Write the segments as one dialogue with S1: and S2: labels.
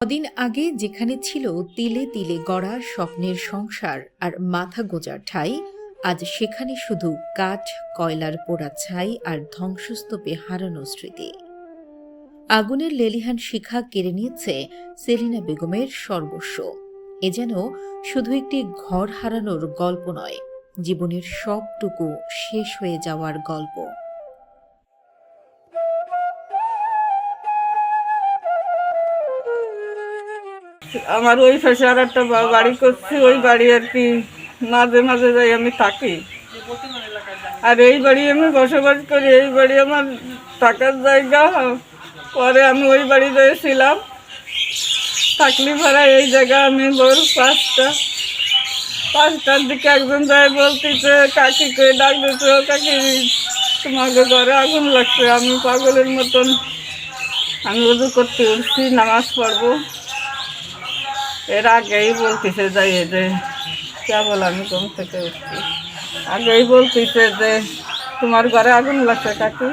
S1: কদিন আগে যেখানে ছিল তিলে তিলে গড়া স্বপ্নের সংসার আর মাথা গোজার ঠাই, আজ সেখানে শুধু কাঠ, কয়লার পোড়া ছাই আর ধ্বংসস্তূপে হারানো স্মৃতি। আগুনের লেলিহান শিখা কেড়ে নিয়েছে সেলিনা বেগমের সর্বস্ব। এ যেন শুধু একটি ঘর হারানোর গল্প নয়, জীবনের সবটুকু শেষ হয়ে যাওয়ার গল্প।
S2: আমার ওই পাশে আর একটা বাড়ি করছি, ওই বাড়ি আর কি মাঝে মাঝে যাই আমি থাকি। আর এই বাড়ি আমি বসবাস করি, এই বাড়ি আমার থাকার জায়গা। পরে আমি ওই বাড়ি ছিলাম থাকলি ভাড়া এই জায়গা আমি ভোর পাঁচটা। পাঁচটার দিকে একজন যায় বলতেছে, কাকি করে ডাক দিতে কাকি? তোমাকে ঘরে আগুন লাগছে, আমি পাগলের মতন। আমি উজু করতে উঠছি, নামাজ পড়ব। এর আগেই বলতেছে যাই যে কেবল আমি ঘুম থেকে উঠছি। আগেই বলতেছে যে তোমার ঘরে আগুন লাগছে কাকি।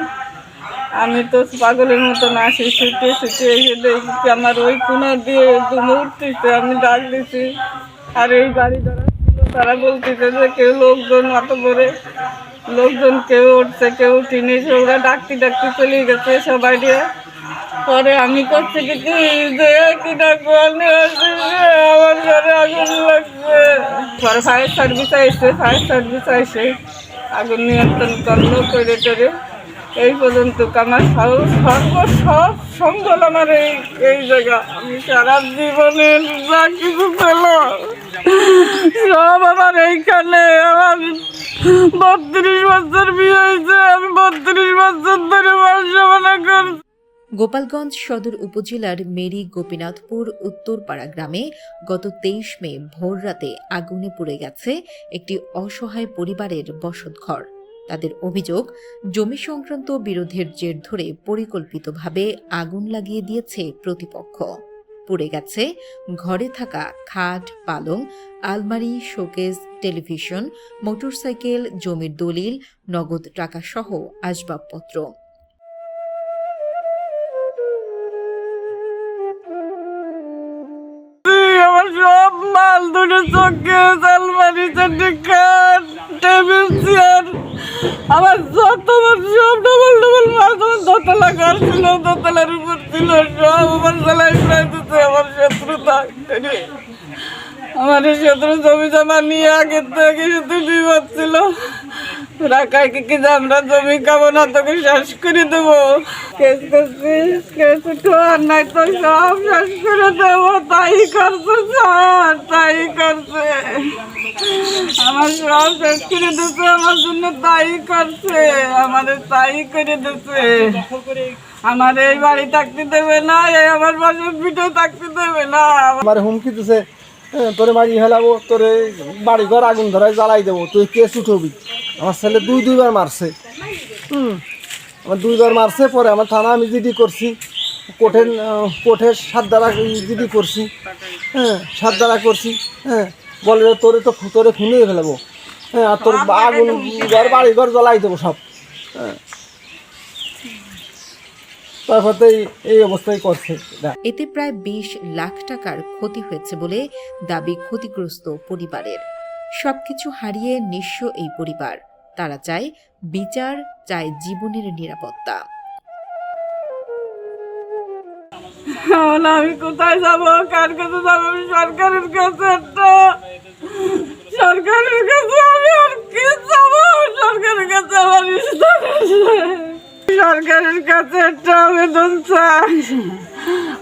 S2: আমি তো পাগলের মতন আসি ছুটে ছুটে এসে দেখছি আমার ওই কোনা দিয়ে দুমে উঠতেছে, আমি ডাক দিছি। আর এই গাড়ি যারা ছিল, তারা বলতেছে যে কেউ লোকজন অত করে লোকজন কেউ উঠছে, কেউ উঠিনি ওরা ডাকতে ডাকতে চলে গেছে সবাই দিয়ে। পরে আমি করছি কি কি, যে কি ডাকবো আমি আমার ঘরে আগুন লাগছে পরে ফায়ার সার্ভিস আইসে ফায়ার সার্ভিস আইসে আগুন নিয়ন্ত্রণ করল, করে করে এই পর্যন্ত আমার সর্ব সব সম্বল আমার এই এই জায়গা। আমি সারা জীবনে যা কিছু পেলাম, সব আমার এইখানে। আমার বত্রিশ বছর বিয়ে হয়েছে, আমি বত্রিশ বছর ধরে বর্ষমানা করছি।
S1: গোপালগঞ্জ সদর উপজেলার মেরি গোপীনাথপুর উত্তরপাড়া গ্রামে গত তেইশ মে ভোররাতে আগুনে পুড়ে গেছে একটি অসহায় পরিবারের বসতঘর। তাদের অভিযোগ, জমি সংক্রান্ত বিরোধের জের ধরে পরিকল্পিতভাবে আগুন লাগিয়ে দিয়েছে প্রতিপক্ষ। পুড়ে গেছে ঘরে থাকা খাট, পালং, আলমারি, শোকেস, টেলিভিশন, মোটরসাইকেল, জমির দলিল, নগদ টাকা সহ আসবাবপত্র।
S2: মাল ধরে চোখে আলমারি চারটে খাট টেবিল, চেয়ার। আমার যত সব ডবল ডবল মাল তোমার দোতলা ঘর ছিল, দোতলার উপর ছিল, সব আমার সেলাই দিতে আমার শত্রুতা আমার শত্রু জমি জমা নিয়ে আগের থেকে শুধু বিপদ ছিল। রাখায় কি আমরা জমি খাব না তোকে দেবো। নাই তো সব তাই করছে আমার জন্য তাই করছে, আমাদের তাই করে এই বাড়ি থাকতে দেবে না, এই আমার বাসের পিঠে থাকতে দেবে না।
S3: আমার হুমকি দিছে তোরে মারি হেলাবো তোরে বাড়ি ঘর আগুন ধরায় জ্বালাই দেবো, তুই কেস উঠবি। আমার ছেলে দুই দুইবার মারছে। হুম আমার দুইবার মারছে পরে আমার থানা আমি জিডি করছি। কোর্টের আহ, কোর্টের সাত দ্বারা জিডি করছি। হ্যাঁ সাত দ্বারা করছি। হ্যাঁ বলে তোরে তো তোরে খুনিয়ে ফেলাবো। হ্যাঁ আর তোর আগুন ঘর বাড়ি ঘর জ্বলাই দেবো সব। হ্যাঁ। তারপর তো এই- এই অবস্থায় করছে।
S1: এতে প্রায় বিশ লাখ টাকার ক্ষতি হয়েছে বলে দাবি ক্ষতিগ্রস্ত পরিবারের। সবকিছু হারিয়ে নিঃস্ব এই পরিবার। তারা চায় বিচার, চায় জীবনের নিরাপত্তা।
S2: আমি কোথায় যাব? কার কাছে যাব? আমি সরকারের কাছে একটা সরকারের কাছে আমি আর কি যাব? সরকারের কাছে আমার সরকারের কাছে একটা আবেদন চাই।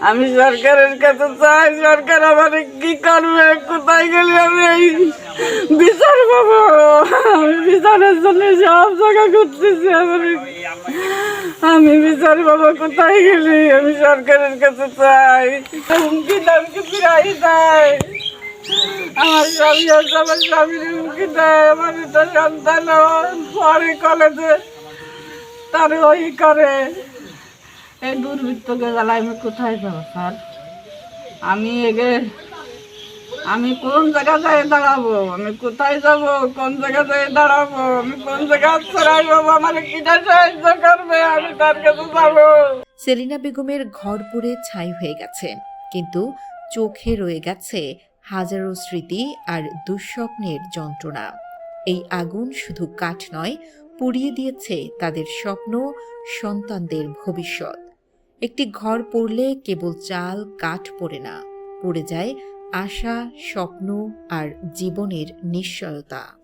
S2: আমি সরকারের কাছে চাই। সরকার আমার কি করবে? কোথায় গেলে আমি বিচার পাবো আমি বিচারের জন্য সব জায়গা ঘুরতেছি আমার আমি বিচার বাবা কোথায় গেলি? আমি সরকারের কাছে চাই। হুমকি দামকি ফিরাই দেয় আমার স্বামী আছে আমার স্বামীর হুমকি দেয় আমার একটা সন্তান পরে কলেজে তার ওই করে। এই দুর্বৃত্তকে জ্বালাই আমি কোথায় যাব স্যার? আমি এগে আমি কোন জায়গা যায় দাঁড়াবো? আমি কোথায় যাব? কোন জায়গা যায় দাঁড়াবো? আমি কোন জায়গা ছড়াই বাবু আমার কিটা সাহায্য করবে? আমি তার কাছে যাব।
S1: সেলিনা বেগমের ঘর পুড়ে ছাই হয়ে গেছে, কিন্তু চোখে রয়ে গেছে হাজারো স্মৃতি আর দুঃস্বপ্নের যন্ত্রণা। এই আগুন শুধু কাঠ নয়, পুড়িয়ে দিয়েছে তাদের স্বপ্ন, সন্তানদের ভবিষ্যৎ। একটি ঘর পড়লে কেবল চাল, কাঠ পড়ে না, পড়ে যায় আশা স্বপ্ন আর জীবনের নিশ্চয়তা